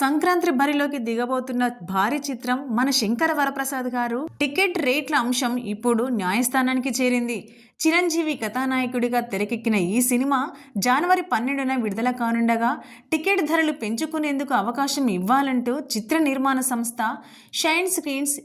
సంక్రాంతి బరిలోకి దిగబోతున్న భారీ చిత్రం మన శంకర వరప్రసాద్ గారు. టికెట్ రేట్ల అంశం ఇప్పుడు న్యాయస్థానానికి చేరింది. చిరంజీవి కథానాయకుడిగా తెరకెక్కిన ఈ సినిమా జనవరి పన్నెండున విడుదల కానుండగా టికెట్ ధరలు పెంచుకునేందుకు అవకాశం ఇవ్వాలంటూ చిత్ర నిర్మాణ సంస్థ షైన్ స్క్రీన్స్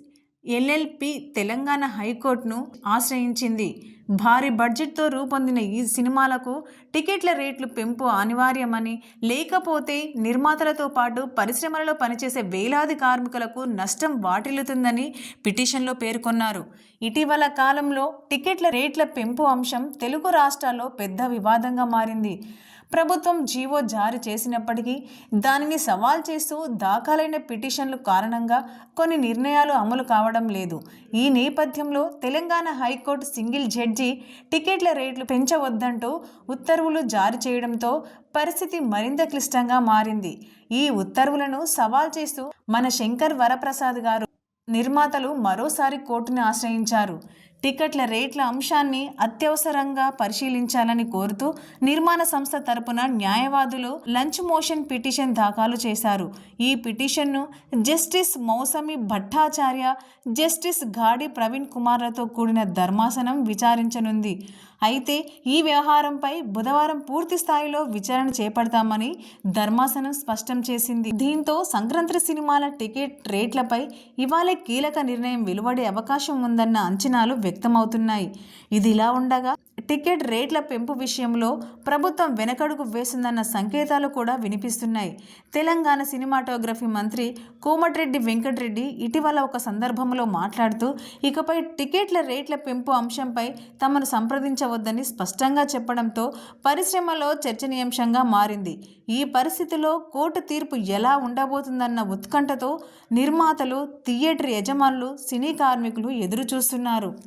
ఎల్ఎల్పి తెలంగాణ హైకోర్టును ఆశ్రయించింది. భారీ బడ్జెట్తో రూపొందిన ఈ సినిమాలకు టికెట్ల రేట్లు పెంపు అనివార్యమని లేకపోతే నిర్మాతలతో పాటు పరిశ్రమలలో పనిచేసే వేలాది కార్మికులకు నష్టం వాటిల్లుతుందని పిటిషన్లో పేర్కొన్నారు. ఇటీవల కాలంలో టికెట్ల రేట్ల పెంపు అంశం తెలుగు రాష్ట్రాల్లో పెద్ద వివాదంగా మారింది. ప్రభుత్వం జీవో జారీ చేసినప్పటికీ దానిని సవాల్ చేస్తూ దాఖలైన పిటిషన్లు కారణంగా కొన్ని నిర్ణయాలు అమలు కావడం లేదు. ఈ నేపథ్యంలో తెలంగాణ హైకోర్టు సింగిల్ జడ్జి టికెట్ల రేట్లు పెంచవద్దంటూ ఉత్తర్వులు జారీ చేయడంతో పరిస్థితి మరింత క్లిష్టంగా మారింది. ఈ ఉత్తర్వులను సవాల్ చేస్తూ మన శంకర్ వరప్రసాద్ గారు నిర్మాతలు మరోసారి కోర్టును ఆశ్రయించారు. టికెట్ల రేట్ల అంశాన్ని అత్యవసరంగా పరిశీలించాలని కోరుతూ నిర్మాణ సంస్థ తరపున న్యాయవాదులు లంచ్ మోషన్ పిటిషన్ దాఖలు చేశారు. ఈ పిటిషన్ను జస్టిస్ మౌసమి భట్టాచార్య జస్టిస్ గాడి ప్రవీణ్ కుమార్లతో కూడిన ధర్మాసనం విచారించనుంది. అయితే ఈ వ్యవహారంపై బుధవారం పూర్తి స్థాయిలో విచారణ చేపడతామని ధర్మాసనం స్పష్టం చేసింది. దీంతో సంక్రాంతి సినిమాల టికెట్ రేట్లపై ఇవాళ కీలక నిర్ణయం వెలువడే అవకాశం ఉందన్న అంచనాలు వ్యక్తమవుతున్నాయి. ఇది ఇలా ఉండగా టికెట్ రేట్ల పెంపు విషయంలో ప్రభుత్వం వెనకడుగు వేసిందన్న సంకేతాలు కూడా వినిపిస్తున్నాయి. తెలంగాణ సినిమాటోగ్రఫీ మంత్రి కోమటిరెడ్డి వెంకటరెడ్డి ఇటీవల ఒక సందర్భంలో మాట్లాడుతూ ఇకపై టికెట్ల రేట్ల పెంపు అంశంపై తమను సంప్రదించవద్దని స్పష్టంగా చెప్పడంతో పరిశ్రమలో చర్చనీయాంశంగా మారింది. ఈ పరిస్థితిలో కోర్టు తీర్పు ఎలా ఉండబోతుందన్న ఉత్కంఠతో నిర్మాతలు థియేటర్ యజమానులు సినీ కార్మికులు ఎదురు చూస్తున్నారు